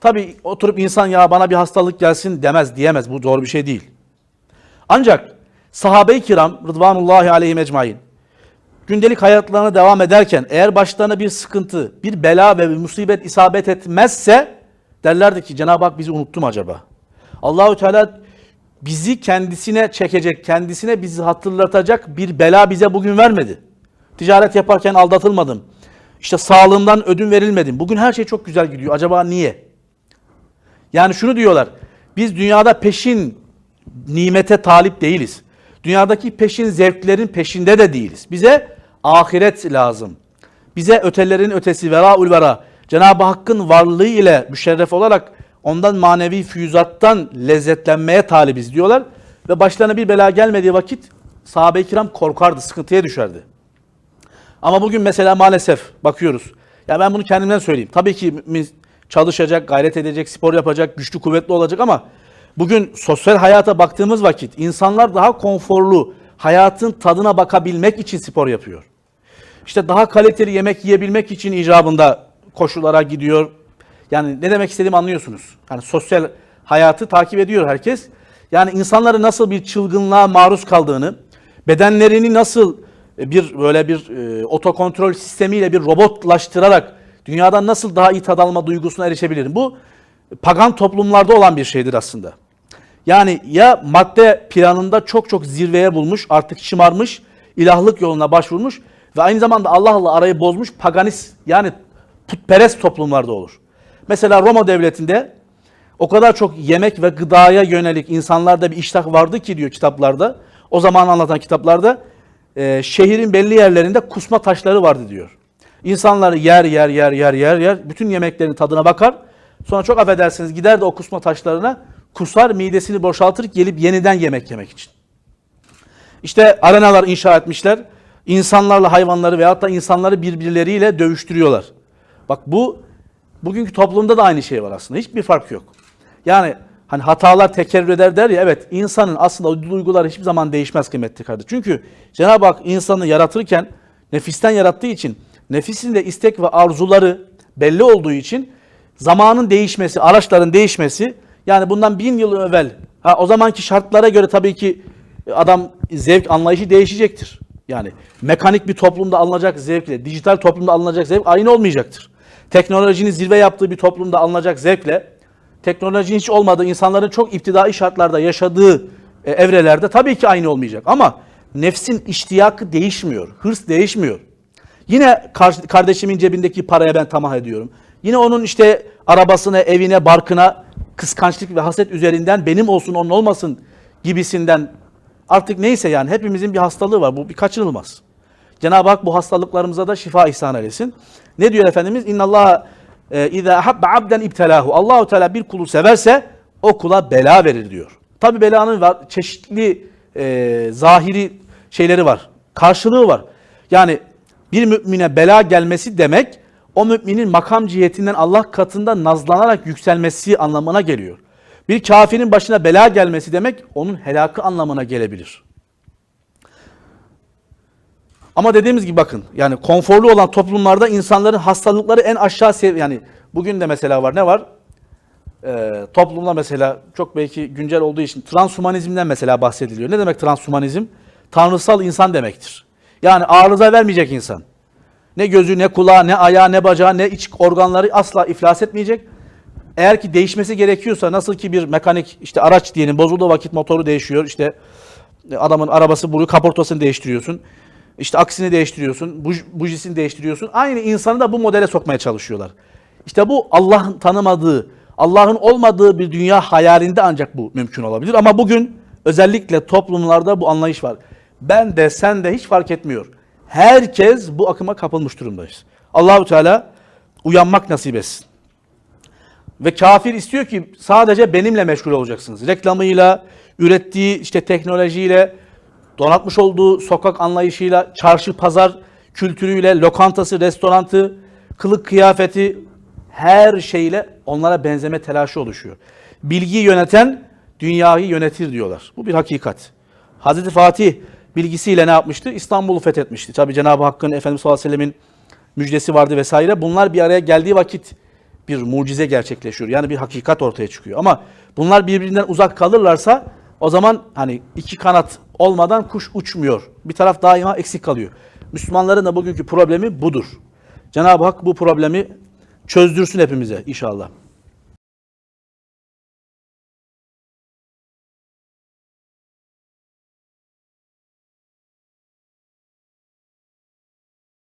Tabi oturup insan ya bana bir hastalık gelsin demez, diyemez. Bu doğru bir şey değil. Ancak sahabe-i kiram Rıdvanullahi aleyhim ecmain gündelik hayatlarına devam ederken eğer başlarına bir sıkıntı, bir bela ve bir musibet isabet etmezse derlerdi ki Cenab-ı Hak bizi unuttu mu acaba? Allahü Teala bizi kendisine çekecek, kendisine bizi hatırlatacak bir bela bize bugün vermedi. Ticaret yaparken aldatılmadım. İşte sağlığımdan ödün verilmedim. Bugün her şey çok güzel gidiyor. Acaba niye? Yani şunu diyorlar. Biz dünyada peşin nimete talip değiliz. Dünyadaki peşin zevklerin peşinde de değiliz. Bize ahiret lazım. Bize ötelerin ötesi vera. Cenab-ı Hakk'ın varlığı ile müşerref olarak ondan manevi füyüzattan lezzetlenmeye talibiz diyorlar. Ve başlarına bir bela gelmediği vakit sahabe-i kiram korkardı, sıkıntıya düşerdi. Ama bugün mesela maalesef bakıyoruz. Ya ben bunu kendimden söyleyeyim. Tabii ki çalışacak, gayret edecek, spor yapacak, güçlü kuvvetli olacak ama bugün sosyal hayata baktığımız vakit insanlar daha konforlu hayatın tadına bakabilmek için spor yapıyor. İşte daha kaliteli yemek yiyebilmek için icabında koşulara gidiyor. Yani ne demek istediğimi anlıyorsunuz. Yani sosyal hayatı takip ediyor herkes. Yani insanların nasıl bir çılgınlığa maruz kaldığını, bedenlerini nasıl bir böyle bir e, otokontrol sistemiyle bir robotlaştırarak dünyadan nasıl daha iyi tad alma duygusuna erişebilirim? Bu pagan toplumlarda olan bir şeydir aslında. Yani ya madde planında çok çok zirveye bulmuş, artık şımarmış, ilahlık yoluna başvurmuş ve aynı zamanda Allah'la arayı bozmuş paganist yani putperest toplumlarda olur. Mesela Roma devletinde o kadar çok yemek ve gıdaya yönelik insanlarda bir iştah vardı ki diyor kitaplarda. O zaman anlatan kitaplarda e, şehrin belli yerlerinde kusma taşları vardı diyor. İnsanları yer yer yer yer yer yer bütün yemeklerin tadına bakar. Sonra çok affedersiniz gider de o kusma taşlarına kusar midesini boşaltır gelip yeniden yemek yemek için. İşte arenalar inşa etmişler. İnsanlarla hayvanları veyahut da insanları birbirleriyle dövüştürüyorlar. Bak bu bugünkü toplumda da aynı şey var aslında. Hiçbir fark yok. Yani hani hatalar tekerrür eder der ya evet insanın aslında duyguları hiçbir zaman değişmez kıymetli kardeş. Çünkü Cenab-ı Hak insanı yaratırken nefisten yarattığı için nefisin de istek ve arzuları belli olduğu için zamanın değişmesi, araçların değişmesi yani bundan bin yıl evvel ha, o zamanki şartlara göre tabii ki adam zevk anlayışı değişecektir. Yani mekanik bir toplumda alınacak zevkle, dijital toplumda alınacak zevk aynı olmayacaktır. Teknolojinin zirve yaptığı bir toplumda alınacak zevkle, teknolojinin hiç olmadığı, insanların çok iptidai şartlarda yaşadığı e, evrelerde tabii ki aynı olmayacak. Ama nefsin iştiyakı değişmiyor, hırs değişmiyor. Yine kar- kardeşimin cebindeki paraya ben tamah ediyorum. Yine onun işte arabasına, evine, barkına kıskançlık ve haset üzerinden benim olsun onun olmasın gibisinden artık neyse yani hepimizin bir hastalığı var. Bu bir kaçınılmaz. Cenab-ı Hak bu hastalıklarımıza da şifa ihsan eylesin. Ne diyor Efendimiz? İnna Allah iza habba abden ibtelahu. Allahu Teala bir kulu severse o kula bela verir diyor. Tabi belanın var çeşitli e, zahiri şeyleri var. Karşılığı var. Yani bir mümine bela gelmesi demek o müminin makam cihetinden Allah katında nazlanarak yükselmesi anlamına geliyor. Bir kafirin başına bela gelmesi demek onun helakı anlamına gelebilir. Ama dediğimiz gibi bakın yani konforlu olan toplumlarda insanların hastalıkları en aşağı seviye yani bugün de mesela var ne var? Ee, toplumda mesela çok belki güncel olduğu için transhumanizmden mesela bahsediliyor. Ne demek transhumanizm? Tanrısal insan demektir. Yani arıza vermeyecek insan. Ne gözü, ne kulağı, ne ayağı, ne bacağı, ne iç organları asla iflas etmeyecek. Eğer ki değişmesi gerekiyorsa nasıl ki bir mekanik işte araç diyelim bozulduğu vakit motoru değişiyor. İşte adamın arabası buluyor, kaportasını değiştiriyorsun. İşte aksini değiştiriyorsun, buj, bujisini değiştiriyorsun. Aynı insanı da bu modele sokmaya çalışıyorlar. İşte bu Allah'ın tanımadığı, Allah'ın olmadığı bir dünya hayalinde ancak bu mümkün olabilir. Ama bugün özellikle toplumlarda bu anlayış var. Ben de sen de hiç fark etmiyor. Herkes bu akıma kapılmış durumdayız. Allahu Teala uyanmak nasip etsin. Ve kafir istiyor ki sadece benimle meşgul olacaksınız. Reklamıyla, ürettiği işte teknolojiyle, donatmış olduğu sokak anlayışıyla, çarşı pazar kültürüyle, lokantası, restorantı, kılık kıyafeti her şeyle onlara benzeme telaşı oluşuyor. Bilgiyi yöneten dünyayı yönetir diyorlar. Bu bir hakikat. Hazreti Fatih bilgisiyle ne yapmıştı? İstanbul'u fethetmişti. Tabi Cenab-ı Hakk'ın Efendimiz sallallahu aleyhi ve sellemin müjdesi vardı vesaire. Bunlar bir araya geldiği vakit bir mucize gerçekleşiyor. Yani bir hakikat ortaya çıkıyor. Ama bunlar birbirinden uzak kalırlarsa o zaman hani iki kanat olmadan kuş uçmuyor. Bir taraf daima eksik kalıyor. Müslümanların da bugünkü problemi budur. Cenab-ı Hak bu problemi çözdürsün hepimize inşallah.